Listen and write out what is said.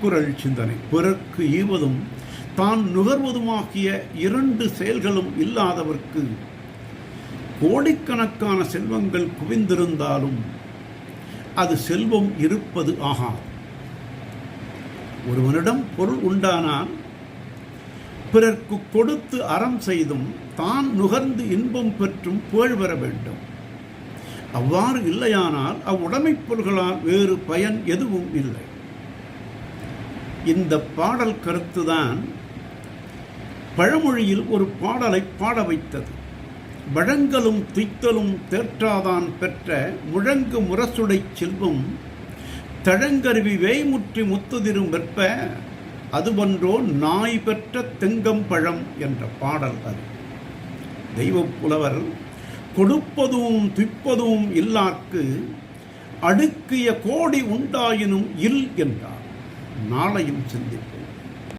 திருக்குறள் சிந்தனை. பிறர்க்கு ஈவதும் தான் நுகர்வதுமாகிய இரண்டு செயல்களும் இல்லாதவர்க்கு கோடிக்கணக்கான செல்வங்கள் குவிந்திருந்தாலும் அது செல்வம் இருப்பது ஆகாது. ஒருவனிடம் பொருள் உண்டானால் பிறர்க்கு கொடுத்து அறம் செய்தும் தான் நுகர்ந்து இன்பம் பெற்றும் புகழ் பெற வேண்டும். அவ்வாறு இல்லையானால் அவ்வுடைமைப் பொருள்களால் வேறு பயன் எதுவும் இல்லை. இந்த பாடல் கருத்துதான் பழமொழியில் ஒரு பாடலை பாட வைத்தது. வழங்கலும் துய்த்தலும் தேற்றாதான் பெற்ற முழங்கு முரசுடை செல்வம் தழங்கருவி வேய்முற்றி முத்துதிரும் வெற்ப அதுவன்றோ நாய் பெற்ற தெங்கம்பழம் என்ற பாடல் அது. தெய்வ புலவர் கொடுப்பதும் துய்ப்பதும் இல்லாக்கு அடுக்கிய கோடி உண்டாயினும் இல் என்றார். நாளையும் சந்திப்போம்.